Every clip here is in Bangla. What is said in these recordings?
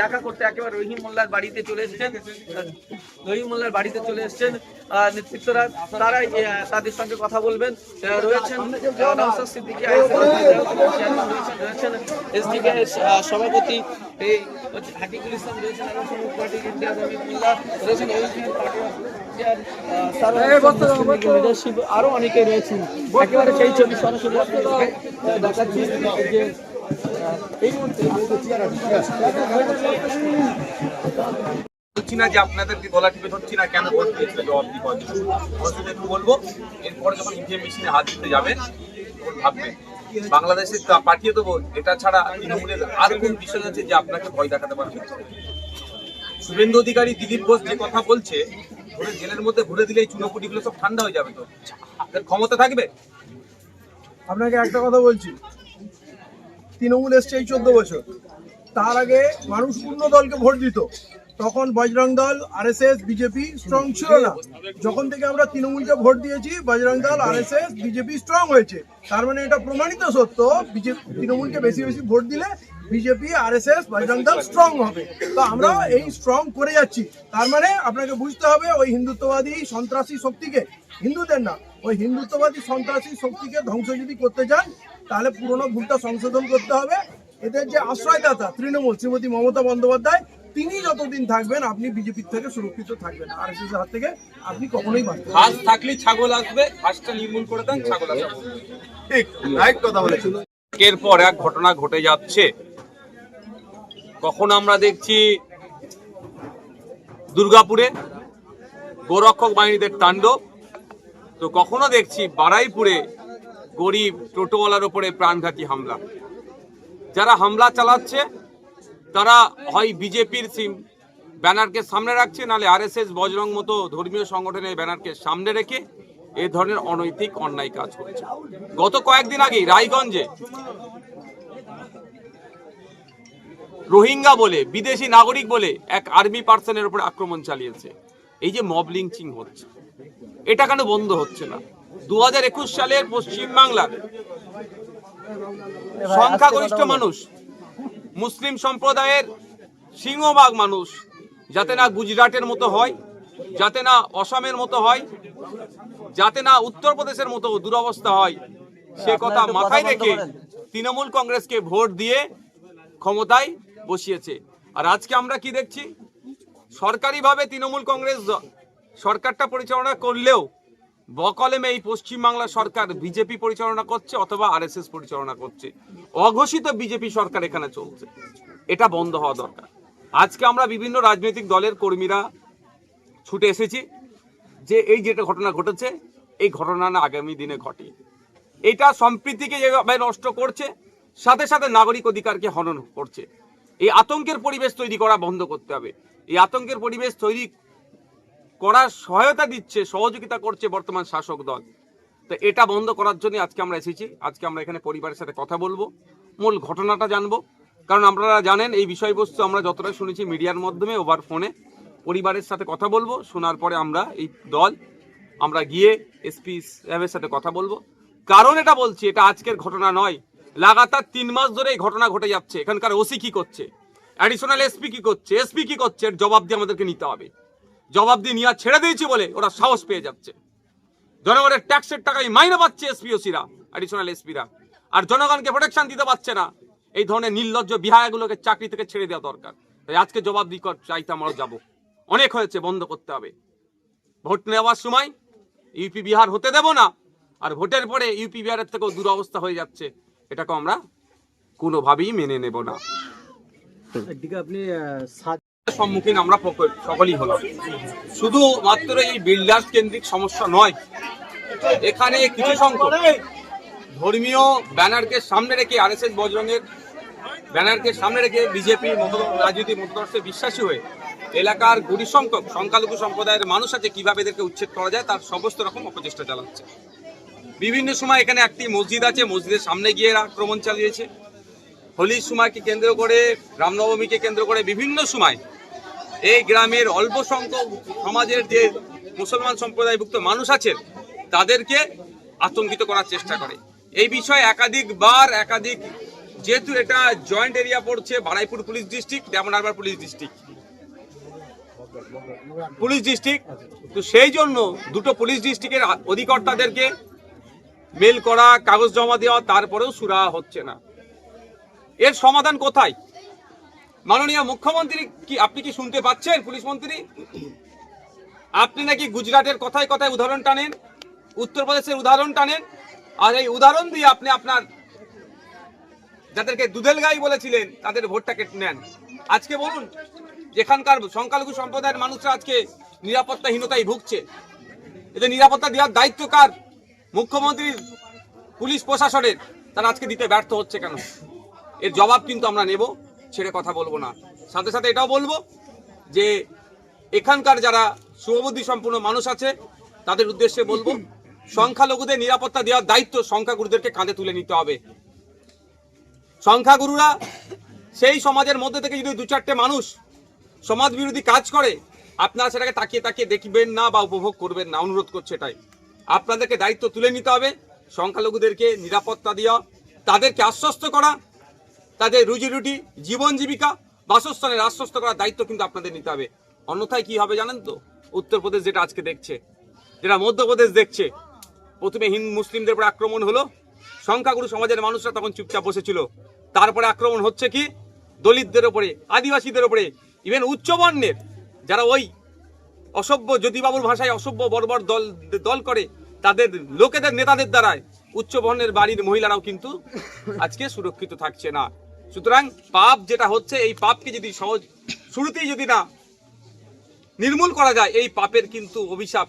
দেখা করতে একেবারে রহিম মোল্লার বাড়িতে চলে এসেছেন। রহিম মোল্লার বাড়িতে চলে এসেছেন নেতৃত্বরা। তারা তাদের সঙ্গে কথা বলবেন। রয়েছেন রয়েছেন এসডিকে সভাপতি। এই হাকিকুল ইসলাম রয়েছেন পার্টি ইন্ডিয়া মোল্লা রয়েছেন ওয়েলফেয়ার পার্টি অফ ইন্ডিয়ার আহ, সারা লিডারশিপ আরও অনেকে রয়েছেন। একেবারে সেই ছবি সরাসরি দেখাচ্ছি। যে এই মুহূর্তে না যে আপনাদেরকে গলা টিপে ধরছি না কেন ভোট দিয়েছিল একটু বলব, এরপরে যখন ইভিএম মেশিনে হাত দিতে যাবেন তখন ভাববেন বাংলাদেশে পাঠিয়ে দেবো, এটা ছাড়া তৃণমূলের আর কোন বিষয় আছে যে আপনাকে ভয় দেখাতে পারবে শুভেন্দু অধিকারী দিলীপ ঘোষ যে কথা বলছে, ধরে জেলের মধ্যে ঘুরে দিলে এই চুনোপুটিগুলো সব ঠান্ডা হয়ে যাবে তো? ক্ষমতা থাকবে? আপনাকে একটা কথা বলছি তৃণমূল এসছে এই চোদ্দ বছর। তার আগে মানুষ পূর্ণ দলকে ভোট দিত। তখন বজরং দল, আরএসএস, বিজেপি স্ট্রং ছিল না। যখন থেকে আমরা তৃণমূলকে ভোট দিয়েছি, বজরং দল, আরএসএস, বিজেপি স্ট্রং হয়েছে। তার মানে এটা প্রমাণিত সত্য বিজেপি তৃণমূলকে বেশি বেশি ভোট দিলে বিজেপি, আরএসএস, বজরং দল স্ট্রং হবে। তো আমরা এই স্ট্রং করে যাচ্ছি। তার মানে আপনাকে বুঝতে হবে, ওই হিন্দুত্ববাদী সন্ত্রাসী শক্তিকে, হিন্দুদের না, ওই হিন্দুত্ববাদী সন্ত্রাসী শক্তিকে ধ্বংস যদি করতে চান তাহলে পুরনো ভুলটা সংশোধন করতে হবে। এদের যে আশ্রয়দাতা তৃণমূল শ্রীমতী মমতা বন্দ্যোপাধ্যায় তিনি যতদিন থাকবেন আপনি বিজেপির থেকে সুরক্ষিত থাকবেন। আর এস হাত থেকে আপনি কখনোই। হাঁস থাকলেই ছাগল আসবে হাঁসটা নির্মূল করে দেন ছাগল আসবে। ঠিক রাইট কথা বলেছেন। একের পর এক ঘটনা ঘটে যাচ্ছে। কখন আমরা দেখছি দুর্গাপুরে গোরক্ষক বাহিনীদের তাণ্ডব তো কখনো দেখছি বারাইপুরে গরিব টোটোওয়ালার ওপরে প্রাণঘাতী হামলা। যারা হামলা চালাচ্ছে, তারা হয় বিজেপির সিম। ব্যানারকে সামনে রাখছে, নালে আরএসএস বজরং মতো ধর্মীয় সংগঠনের ব্যানারকে সামনে রেখে এ ধরনের অনৈতিক অন্যায় কাজ করছে গত কয়েকদিন আগেই রায়গঞ্জে রোহিঙ্গা বলে, বিদেশি নাগরিক বলে এক আর্মি পার্সনের উপরে আক্রমণ চালিয়েছে। এই যে মব লিঞ্চিং হচ্ছে, এটা কেন বন্ধ হচ্ছে না? দু হাজার একুশ সালের পশ্চিম বাংলার সংখ্যাগরিষ্ঠ মানুষ মুসলিম সম্প্রদায়ের সিংহভাগ মানুষ যাতে না গুজরাটের মতো হয় যাতে না অসমের মতো হয় যাতে না উত্তরপ্রদেশের মতো দুরবস্থা হয় সে কথা মাথায় রেখে তৃণমূল কংগ্রেসকে ভোট দিয়ে ক্ষমতায় বসিয়েছে। আর আজকে আমরা কি দেখছি? সরকারিভাবে তৃণমূল কংগ্রেস সরকারটা পরিচালনা করলেও বকলেমে এই পশ্চিমবাংলা সরকার বিজেপি পরিচালনা করছে অথবা আরএসএস পরিচালনা করছে। অঘোষিত বিজেপি সরকার এখানে চলছে। এটা বন্ধ হওয়া দরকার। আজকে আমরা বিভিন্ন রাজনৈতিক দলের কর্মীরা ছুটে এসেছি যে এই যেটা ঘটনা ঘটেছে, এই ঘটনা না আগামী দিনে ঘটে। এটা সম্প্রীতিকে যেভাবে নষ্ট করছে, সাথে সাথে নাগরিক অধিকারকে হনন করছে। এই আতঙ্কের পরিবেশ তৈরি করা বন্ধ করতে হবে। এই আতঙ্কের পরিবেশ তৈরি করার সহায়তা দিচ্ছে, সহযোগিতা করছে বর্তমান শাসক দল। তো এটা বন্ধ করার জন্য আজকে আমরা এসেছি। আজকে আমরা এখানে পরিবারের সাথে কথা বলব, মূল ঘটনাটা জানব। কারণ আপনারা জানেন, এই বিষয়বস্তু আমরা যতটা শুনেছি মিডিয়ার মাধ্যমে, ওভার ফোনে। পরিবারের সাথে কথা বলব, শোনার পরে আমরা এই দল, আমরা গিয়ে এসপি সাহেবের সাথে কথা বলব। কারণ এটা বলছি, এটা আজকের ঘটনা নয়। লাগাতার তিন মাস ধরে এই ঘটনা ঘটে যাচ্ছে। এখানকার ওসি কি করছে? অ্যাডিশনাল এসপি কি করছে? এসপি কি করছে? এর জবাব দিয়ে আমাদেরকে নিতে হবে। জবাব দিয়ে নিয়ে ছেড়ে দিয়েছি বলে ওরা সাহস পেয়ে যাচ্ছে। জনগণের ট্যাক্সের টাকায় মাইনে পাচ্ছে এসপিওসিরা অ্যাডিশনাল এসপিরা। আর জনগণকে প্রোটেকশন দিতে পারছে না। এই ধরনের নির্লজ্জ বিহায়গুলোকে চাকরি থেকে ছেড়ে দেওয়া দরকার। তাই আজকে জবাব দিক চাইতে আমরা যাব। অনেক হয়েছে, বন্ধ করতে হবে। ভোট নেওয়ার সময় ইউপি, বিহার হতে দেব না। আর ভোটের পরে ইউপি, বিহারের থেকেও দুরবস্থা হয়ে যাচ্ছে। এটাকে আমরা কোনোভাবেই মেনে নেব না। সম্মুখীন আমরা সকলেই হলাম। শুধু মাত্র এই বিল্ডার্স কেন্দ্রিক সমস্যা নয়, এখানে কিছু সংখ্যক ধর্মীয় ব্যানারকে সামনে রেখে আরএসএস বজরঙের ব্যানারকে সামনে রেখে বিজেপি রাজনীতি, মতাদর্শে বিশ্বাসী হয়ে এলাকার গুড়ি সংখ্যক সংখ্যালঘু সম্প্রদায়ের মানুষ আছে, কীভাবে এদেরকে উচ্ছেদ করা যায়, তার সমস্ত রকম অপচেষ্টা চালাচ্ছে। বিভিন্ন সময় এখানে একটি মসজিদ আছে, মসজিদের সামনে গিয়ে আক্রমণ চালিয়েছে। হোলির সময়কে কেন্দ্র করে, রামনবমীকে কেন্দ্র করে বিভিন্ন সময় এই গ্রামের অল্প সংখ্যক সমাজের যে মুসলমান সম্প্রদায়ভুক্ত মানুষ আছেন, তাদেরকে আতঙ্কিত করার চেষ্টা করে। এই বিষয়ে একাধিকবার, একাধিক যেহেতু এটা জয়েন্ট এরিয়া পড়ছে Baruipur police district Diamond Harbour police district. Police district, তো সেই জন্য দুটো পুলিশ ডিস্ট্রিক্টের অধিকর্তাদেরকে মেল করা, কাগজ জমা দেওয়া, তারপরেও সুরা হচ্ছে না। এর সমাধান কোথায়? মাননীয় মুখ্যমন্ত্রী কি, আপনি কি শুনতে পাচ্ছেন, পুলিশ মন্ত্রী? আপনি নাকি গুজরাটের কথায় কথায় উদাহরণ টানেন, উত্তরপ্রদেশের উদাহরণ টানেন, আর এই উদাহরণ দিয়ে আপনি আপনার যাদেরকে দুধেল গাই বলেছিলেন, তাদের ভোটটা কেটে নেন। আজকে বলুন, যেখানকার সংখ্যালঘু সম্প্রদায়ের মানুষরা আজকে নিরাপত্তাহীনতায় ভুগছে। এদের নিরাপত্তা দেওয়ার দায়িত্ব কার? মুখ্যমন্ত্রীর পুলিশ প্রশাসনের। তারা আজকে দিতে ব্যর্থ হচ্ছে কেন? এর জবাব কিন্তু আমরা নেব। ছেড়ে কথা বলব না। সাথে সাথে এটাও বলব যে, এখানকার যারা শুভবুদ্ধি সম্পূর্ণ মানুষ আছে, তাদের উদ্দেশ্যে বলব, সংখ্যালঘুদের নিরাপত্তা দেওয়ার দায়িত্ব সংখ্যাগুরুদেরকে কাঁধে তুলে নিতে হবে। সংখ্যাগুরুরা সেই সমাজের মধ্যে থেকে যদি দু চারটে মানুষ সমাজ বিরোধী কাজ করে, আপনারা সেটাকে তাকিয়ে তাকিয়ে দেখবেন না বা উপভোগ করবেন না। অনুরোধ করছে এটাই। আপনাদেরকে দায়িত্ব তুলে নিতে হবে। সংখ্যালঘুদেরকে নিরাপত্তা দেওয়া, তাদেরকে আশ্বস্ত করা তাদের রুজি রুটি জীবন জীবিকা বাসস্থানের আশ্বস্ত করার দায়িত্ব কিন্তু আপনাদের নিতে হবে। অন্যথায় কি হবে জানেন তো? উত্তরপ্রদেশ যেটা আজকে দেখছে, যেটা মধ্যপ্রদেশ দেখছে। প্রথমে হিন্দু মুসলিমদের উপর আক্রমণ হলো। সংখ্যাগুরু সমাজের মানুষরা তখন চুপচাপ বসেছিল। তারপরে আক্রমণ হচ্ছে কি? দলিতদের ওপরে আদিবাসীদের ওপরে ইভেন উচ্চবর্ণের। যারা ওই অসভ্য জ্যোতিবাবুর ভাষায় অসভ্য বর্বর দল দল করে, তাদের, লোকেদের, নেতাদের দ্বারায় উচ্চবর্ণের বাড়ির মহিলারাও কিন্তু আজকে সুরক্ষিত থাকছে না। সুতরাং পাপ যেটা হচ্ছে, এই পাপকে যদি সহজ, শুরুতেই যদি না নির্মূল করা যায়, এই পাপের কিন্তু অভিশাপ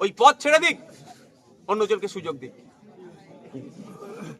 ওই পথ ছেড়ে দিক অন্যজনকে সুযোগ দিক।